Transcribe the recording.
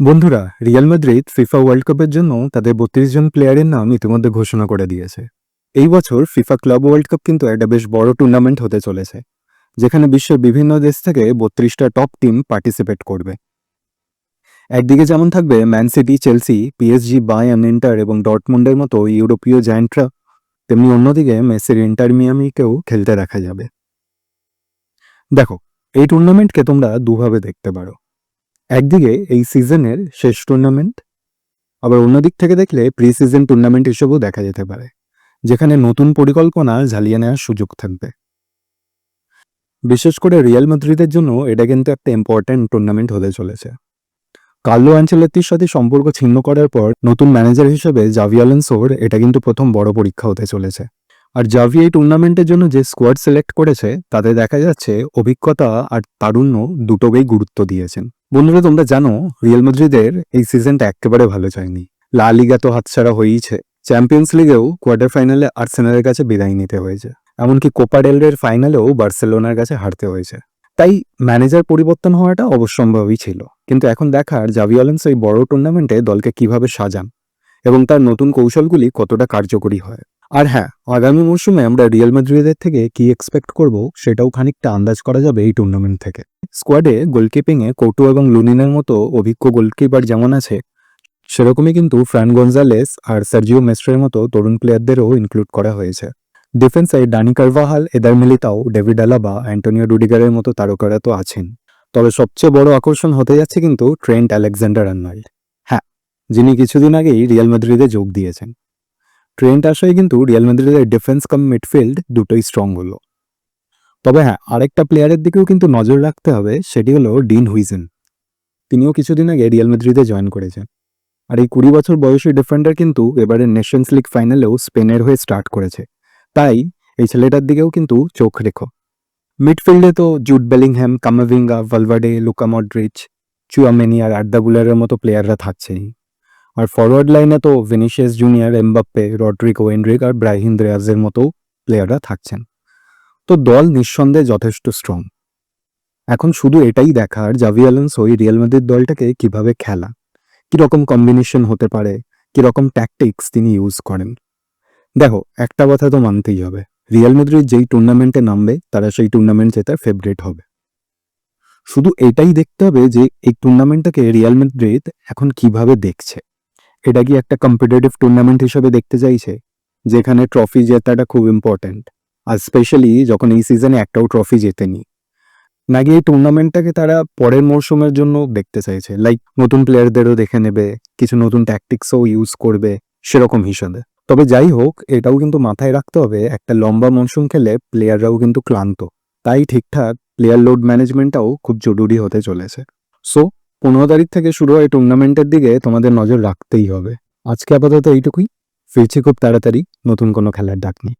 বন্ধুরা Real Madrid FIFA world কাপের জন্য তাদের বত্রিশ জন প্লেয়ারের নাম ইতিমধ্যে ঘোষণা করে দিয়েছে। এই বছর ফিফা ক্লাব ওয়ার্ল্ড কাপ কিন্তু একটা বেশ বড় টুর্নামেন্ট হতে চলেছে, যেখানে বিশ্বের বিভিন্ন দেশ থেকে বত্রিশটা টপ টিম পার্টিসিপেট করবে। একদিকে যেমন থাকবে Man City Chelsea PSG Bayern Inter এবং ডটমুন্ডের মতো ইউরোপীয় জায়ান্টরা তেমনি অন্যদিকে মেসির ইন্টার মিয়ামিকেও খেলতে দেখা যাবে। দেখো, এই টুর্নামেন্টকে তোমরা দুভাবে দেখতে পারো। একদিকে এই সিজনের শেষ টুর্নামেন্ট আবার অন্যদিক থেকে দেখলে প্রি সিজন টুর্নামেন্ট হিসেবেও দেখা যেতে পারে, যেখানে নতুন পরিকল্পনা ঝালিয়ে নেওয়ার সুযোগ থাকবে। বিশেষ করে রিয়াল মাদ্রিদের জন্য এটা কিন্তু একটা ইম্পর্ট্যান্ট টুর্নামেন্ট হতে চলেছে। কার্লো অ্যাঞ্চেলেত্তির সাথে সম্পর্ক ছিন্ন করার পর নতুন ম্যানেজার হিসেবে জাভি এটা কিন্তু প্রথম বড় পরীক্ষা হতে চলেছে। আর জাভি এই টুর্নামেন্টের জন্য যে স্কোয়াড সিলেক্ট করেছে, তাতে দেখা যাচ্ছে অভিজ্ঞতা আর তারুণ্য দুটোকেই গুরুত্ব দিয়েছেন। বন্ধুরা, তোমরা জানো রিয়াল মাদ্রিদের এই সিজনটা একেবারে ভালো যায়নি। লা লিগা তো হাতছাড়া হয়েইছে। চ্যাম্পিয়ন্স লিগেও কোয়ার্টার ফাইনালে আর্সেনালের কাছে বিদায় নিতে হয়েছে। এমনকি কোপা ডেলরের ফাইনালেও বার্সেলোনার কাছে হারতে হয়েছে। তাই ম্যানেজার পরিবর্তন হওয়াটা অবশ্যম্ভাবী ছিল। কিন্তু এখন দেখার জাভি অলেন্স এই বড় টুর্নামেন্টে দলকে কীভাবে সাজান এবং তার নতুন কৌশলগুলি কতটা কার্যকরী হয়। আর হ্যাঁ আগামী মরশুমে আমরা রিয়াল মাদ্রিদের থেকে কি এক্সপেক্ট করব সেটাও খানিকটা আন্দাজ করা যাবে এই টুর্নামেন্ট থেকে। স্কোয়াডে গোলকিপিংয়ে কৌটু এবং লুনিনের মতো অভিজ্ঞ গোলকিপার যেমন আছে, সেরকমই কিন্তু ফ্রান গঞ্জালেস আর সার্জিও মেস্ট্রের মতো তরুণ প্লেয়ারদেরও ইনক্লুড করা হয়েছে। ডিফেন্সে Dani Carvajal Eder Militao David Alaba Antonio ডুডিগারের মতো তারকারা তো আছেন। তবে সবচেয়ে বড় আকর্ষণ হতে যাচ্ছে কিন্তু ট্রেন্ট আলেকজান্ডার আর্নল্ড হ্যাঁ যিনি কিছুদিন আগেই রিয়াল মাদ্রিদে যোগ দিয়েছেন। ট্রেন্ট আসায় কিন্তু রিয়াল মাদ্রিদের ডিফেন্স কাম মিডফিল্ড দুটোই স্ট্রং হলো। তবে হ্যাঁ আরেকটা প্লেয়ারের দিকেও কিন্তু নজর রাখতে হবে, সেটি হলো ডিন হুইজেন। তিনিও কিছুদিন আগে রিয়াল মাদ্রিদে জয়েন করেছেন। আর এই কুড়ি বছর বয়সী ডিফেন্ডার কিন্তু এবারে নেশনস লিগ ফাইনালেও স্পেনের হয়ে স্টার্ট করেছে। তাই এই ছেলেটার দিকেও কিন্তু চোখ রেখো। মিডফিল্ডে তো Jude Bellingham Camavinga Valverde Luka Modric, Tchouameni আর আড্ডাবুলারের মতো প্লেয়াররা থাকছেই। আর ফরওয়ার্ড লাইনে তো Vinicius Junior Mbappe Rodrygo Endrick আর ব্রাহিম দ্রেয়াজের মতো প্লেয়াররা থাকছেন। তো দল নিঃসন্দেহে যথেষ্ট স্ট্রং এখন শুধু এটাই দেখার জাভি অ্যালেন্স ওই রিয়াল মাদ্রিদ দলটাকে কীভাবে খেলা, কীরকম কম্বিনেশন হতে পারে, কীরকম ট্যাকটিক্স তিনি ইউজ করেন। দেখো, একটা কথা তো মানতেই হবে রিয়াল মাদ্রিদ যেই টুর্নামেন্টে নামবে, তারা সেই টুর্নামেন্ট জেতার ফেভারিট হবে। শুধু এটাই দেখতে হবে যে এই টুর্নামেন্টটাকে রিয়াল মাদ্রিদ এখন কীভাবে দেখছে। এটা কি একটা কম্পিটিটিভ টুর্নামেন্ট হিসেবে দেখতে চাইছে? যেখানে ট্রফি জেতাটা খুব ইম্পর্ট্যান্ট আর স্পেশালি যখন এই সিজনে একটাও ট্রফি জেতেনি। নাকি এই টুর্নামেন্টটাকে তারা পরের মরশুমের জন্য দেখতে চাইছে? লাইক নতুন প্লেয়ারদেরও দেখে নেবে, কিছু নতুন ট্যাকটিক্সও ইউজ করবে, সেরকম হিসাবে। তবে যাই হোক, এটাও কিন্তু মাথায় রাখতে হবে, একটা লম্বা মরশুম খেলে প্লেয়াররাও কিন্তু ক্লান্ত। তাই ঠিকঠাক প্লেয়ার লোড ম্যানেজমেন্টটাও খুব জরুরি হতে চলেছে। সো পনেরো তারিখ থেকে শুরু হয় টুর্নামেন্টের দিকে, তোমাদের নজর রাখতেই হবে। আজকে আপাতত এইটুকুই। ফিরছি খুব তাড়াতাড়ি নতুন কোনো খেলার ডাক নিয়ে।